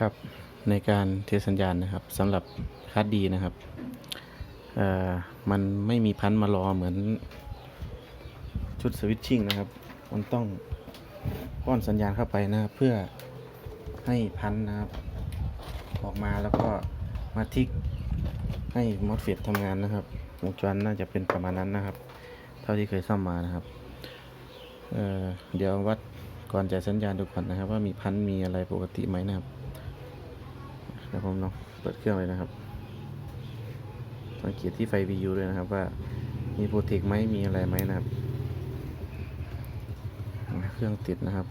ครับในการเทสสัญญาณนะครับสำหรับคาร์ดดีนะครับมันไม่มีพันธ์มารอเหมือนชุดสวิตชิ่งนะครับ มันต้องป้อนสัญญาณเข้าไปนะครับ เพื่อให้พันธ์นะครับ ออกมาแล้วก็มาทิกให้มอสเฟตทำงานนะครับวงจรน่าจะเป็นประมาณนั้นนะครับ เท่าที่เคยซ่อมมานะครับเเดี๋ยววัดก่อนจ่ายสัญญาณดูก่อนนะครับ ว่ามีพันธ์มีอะไรปกติไหมนะครับ เดี๋ยวผมลองเปิดเครื่องเลยนะครับสังเกตที่ไฟ VU ด้วยนะครับว่ามีโปรเทคไหมมีอะไรไหมนะครับ เครื่องติดนะครับ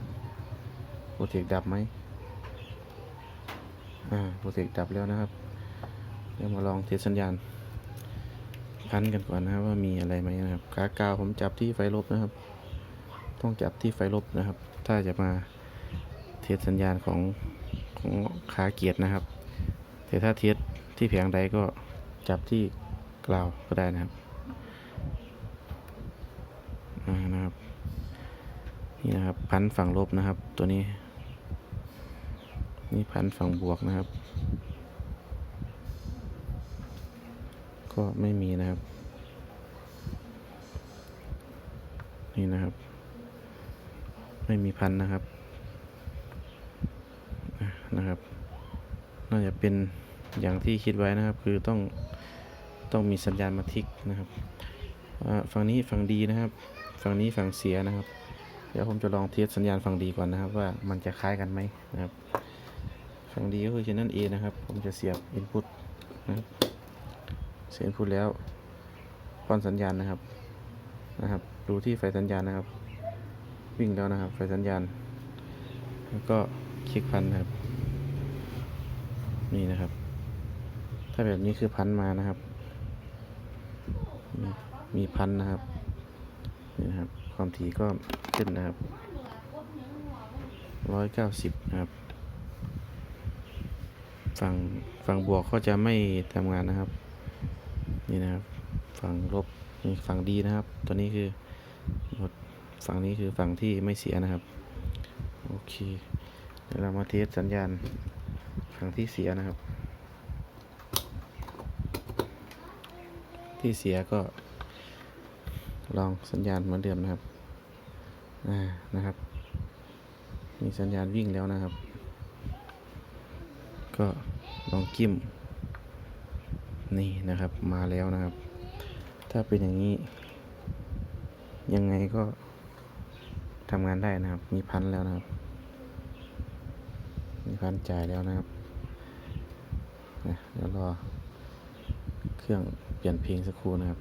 โปรเทคดับไหมอ่าโปรเทคดับแล้วนะครับเดี๋ยวมาลองเทสสัญญาณ พันกันก่อนนะครับว่ามีอะไรไหมนะครับขากาวผมจับที่ไฟลบนะครับ ต้องจับที่ไฟลบนะครับ ถ้าจะมาเทสสัญญาณของของขาเกียร์นะครับ แต่ถ้าเทสที่แผงใดก็จับที่กราวก็ได้นะครับนะครับ นี่นะครับพันฝั่งลบนะครับ ตัวนี้ นี่พันฝั่งบวกนะครับ ก็ไม่มีนะครับ นี่นะครับ ไม่มีพันนะครับนะครับ น่าจะเป็น อย่างที่คิดไว้นะครับ คือต้องต้องมีสัญญาณมาทิกนะครับฝั่งนี้ฝั่งดีนะครับ ฝั่งนี้ฝั่งเสียนะครับ เดี๋ยวผมจะลองเทสสัญญาณฝั่งดีก่อนนะครับ ว่ามันจะคล้ายกันไหมนะครับ ฝั่งดีก็คือช่นนั้นเอนะครับ ผมจะเสียบ input นะครับเสียบ input แล้วป้อนสัญญาณนะครับนะครับ ดูที่ไฟสัญญาณนะครับ วิ่งแล้วนะครับ ไฟสัญญาณ แล้วก็คลิกพันนะครับ นี่นะครับ ถ้าแบบนี้คือพันมานะครับ มีพันนะครับ นี่นะครับ ความถี่ก็ขึ้นนะครับร้อยเก้าสิบนะครับ ฝั่งฝั่งบวกก็จะไม่ทำงานนะครับ นี่นะครับ ฝั่งลบนี่ฝั่งดีนะครับ ตัวนี้คือหมดฝั่งนี้คือฝั่งที่ไม่เสียนะครับ โอเค เดี๋ยวเรามาเทสสัญญาณฝั่งที่เสียนะครับ ที่เสียก็ลองสัญญาณเหมือนเดิมนะครับ อ่า นะครับ มีสัญญาณวิ่งแล้วนะครับ ก็ลองกิ้ม นี่นะครับ มาแล้วนะครับ ถ้าเป็นอย่างนี้ ยังไงก็ทำงานได้นะครับ มีพันแล้วนะครับ มีพันจ่ายแล้วนะครับเดี๋ยวรอ เครื่องเปลี่ยนเพลงสักครู่นะครับ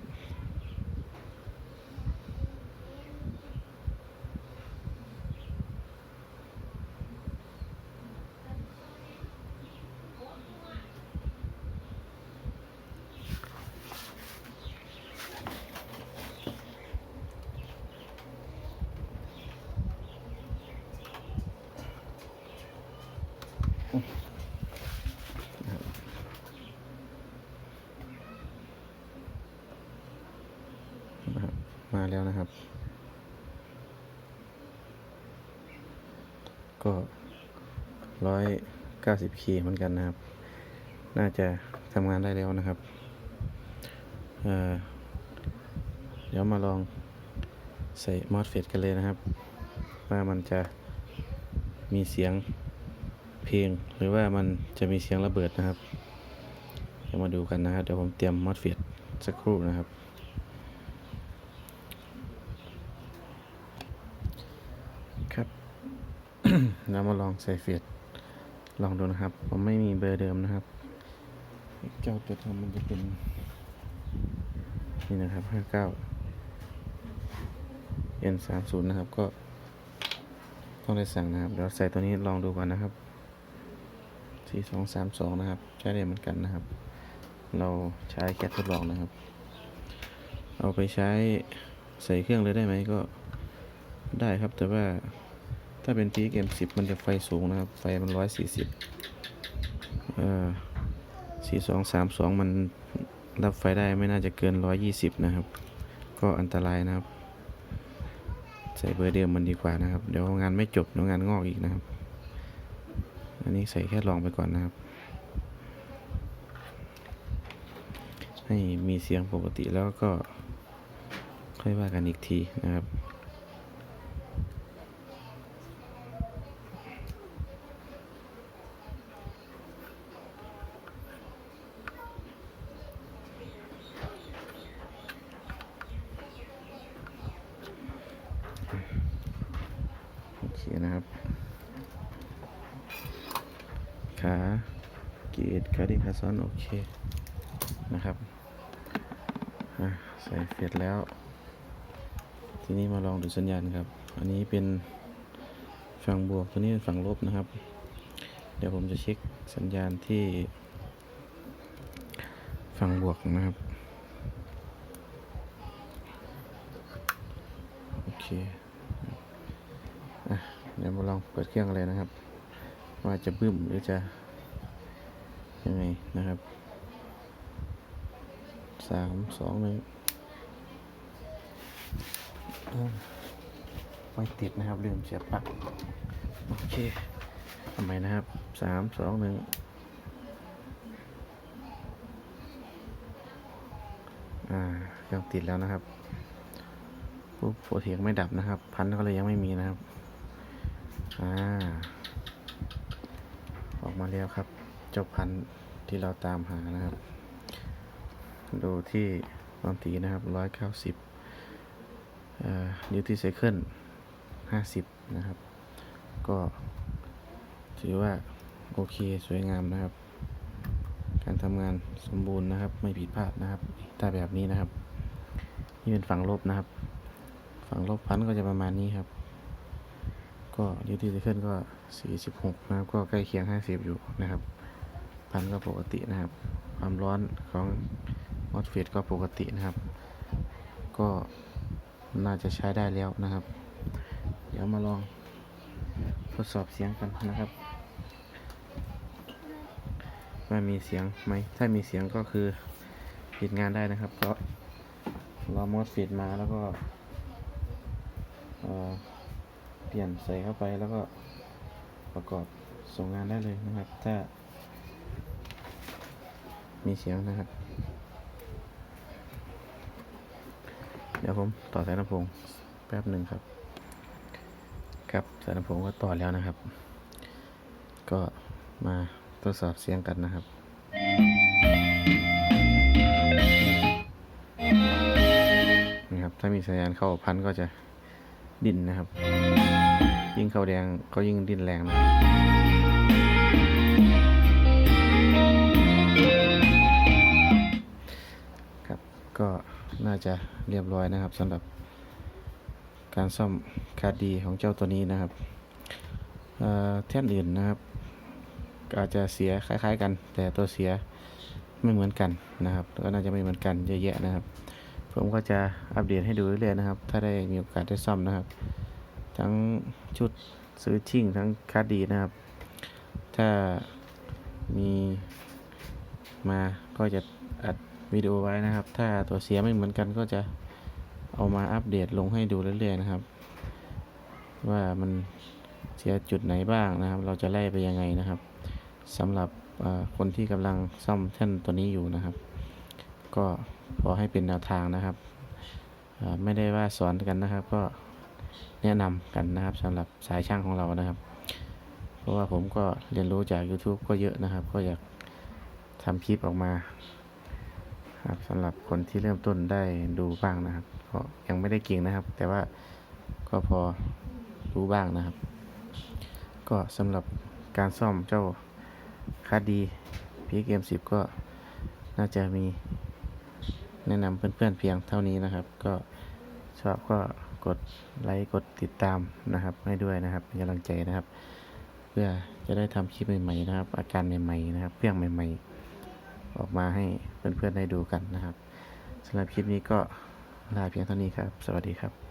แล้วนะครับ ก็ร้อยเก้าสิบเคเหมือนกันนะครับ น่าจะทำงานได้แล้วนะครับเเดี๋ยวมาลองใส่มอสเฟตกันเลยนะครับ ว่ามันจะมีเสียงเพลงหรือว่ามันจะมีเสียงระเบิดนะครับ เดี๋ยวมาดูกันนะครับ เดี๋ยวผมเตรียมมอสเฟตสักครู่นะครับ แล้วมาลองใส่เฟดลองดูนะครับ ผมไม่มีเบอร์เดิมนะครับเจ้าตัวทำมันจะเป็น นี่นะครับ59 N 3 0นะครับ ก็ต้องได้สั่งนะครับ เดี๋ยวใส่ตัวนี้ลองดูก่อนนะครับ4232นะครับ ใช้ได้เหมือนกันนะครับ เราใช้แค่ทดลองนะครับ เอาไปใช้ใส่เครื่องเลยได้ไหมก็ได้ครับแต่ว่า ถ้าเป็น PXM 10 มันจะไฟสูงนะครับ ไฟมัน140เอ่อ4232มันรับไฟได้ไม่น่าจะเกิน120นะครับ ก็อันตรายนะครับ ใส่เบอร์เดิมมันดีกว่านะครับ เดี๋ยวงานไม่จบเดี๋ยวงานงอกอีกนะครับ อันนี้ใส่แค่ลองไปก่อนนะครับ ให้มีเสียงปกติแล้วก็ค่อยว่ากันอีกทีนะครับ นะครับ ขาเกตขาดิ้งขาซ้อนโอเคนะครับใส่เสร็จแล้ว ทีนี้มาลองดูสัญญาณครับ อันนี้เป็นฝั่งบวกตัวนี้เป็นฝั่งลบนะครับ เดี๋ยวผมจะเช็คสัญญาณที่ฝั่งบวกนะครับ โอเค ดี๋ยวมาลองเปิดเครื่องเลยนะครับ ว่าจะบึ้มหรือจะยังไงนะครับสามสองหนึ่งไม่ติดนะครับลืมเสียบปลั๊กโอเคทำไมนะครับสามสองหนึ่งอ่าเครื่องติดแล้วนะครับปุ๊บโฟเทียงไม่ดับนะครับ พันก็เลยยังไม่มีนะครับ อ่า ออกมาแล้วครับ เจ้าพันธุ์ที่เราตามหานะครับ ดูที่ความถี่นะครับร้อยเก้าสิบนิวตรีไซเคิลห้าสิบนะครับ ก็ถือว่า โอเคสวยงามนะครับ การทำงานสมบูรณ์นะครับ ไม่ผิดพลาดนะครับถ้าแบบนี้นะครับ นี่เป็นฝั่งลบนะครับ ฝั่งลบพันก็จะประมาณนี้ครับ ก็ดิวตี้ไซเคิลก็ 46 นะครับ ก็ใกล้เคียง 50 อยู่นะครับ พันก็ปกตินะครับ ความร้อนของมอสเฟตก็ปกตินะครับ ก็น่าจะใช้ได้แล้วนะครับ เดี๋ยวมาลองทดสอบเสียงกันนะครับ ว่ามีเสียงไหม ถ้ามีเสียงก็คือปิดงานได้นะครับ เพราะเรามอสเฟตมาแล้วก็เอ่อ ปลี่ยนใส่เข้าไปแล้วก็ประกอบส่งงานได้เลยนะครับ ถ้า มีเสียงนะครับ เดี๋ยวผมต่อสายลำโพงแป๊บหนึ่งครับ ครับสายลำโพงก็ต่อแล้วนะครับ ก็มาทดสอบเสียงกันนะครับนะครับ ถ้ามีสัญญาณเข้าพันก็จะดิ้นนะครับ ยิ่งเขาแดงก็ยิ่งดิ้นแรงนะครับก็น่าจะเรียบร้อยนะครับสำหรับการซ่อมคาดีของเจ้าตัวนี้นะครับเอ่อแท่นอื่นนะครับอาจจะเสียคล้ายๆกัน แต่ตัวเสียไม่เหมือนกันนะครับก็น่าจะไม่เหมือนกันเยอะแยะนะครับ ผมก็จะอัปเดตให้ดูเรื่อยๆนะครับ ถ้าได้มีโอกาสได้ซ่อมนะครับ ทั้งชุดซื้อชิ่งทั้งคาดดีนะครับ ถ้ามีมาก็จะอัดวิดีโอไว้นะครับ ถ้าตัวเสียไม่เหมือนกันก็จะเอามาอัปเดตลงให้ดูเรื่อยๆนะครับ ว่ามันเสียจุดไหนบ้างนะครับ เราจะไล่ไปยังไงนะครับสำหรับคนที่กำลังซ่อมแท่นตัวนี้อยู่นะครับ ก็ขอให้เป็นแนวทางนะครับ ไม่ได้ว่าสอนกันนะครับก็ แนะนำกันนะครับสำหรับสายช่างของเรานะครับ เพราะว่าผมก็เรียนรู้จาก YouTube ก็เยอะนะครับ ก็อยากทำคลิปออกมาครับสำหรับคนที่เริ่มต้นได้ดูบ้างนะครับก็ยังไม่ได้เก่งนะครับ แต่ว่าก็พอรู้บ้างนะครับ ก็สำหรับการซ่อมเจ้าคาดีพีเกมสิบก็น่าจะมีแนะนำเพื่อนๆเพียงเท่านี้นะครับ ก็ชอบก็ กดไลค์กดติดตามนะครับให้ด้วยนะครับเป็นกำลังใจนะครับ เพื่อจะได้ทำคลิปใหม่ๆนะครับ อาการใหม่ๆนะครับเครื่องใหม่ ๆ ออกมาให้เพื่อนๆได้ดูกันนะครับสำหรับคลิปนี้ก็ลาเพียงเท่านี้ครับ สวัสดีครับ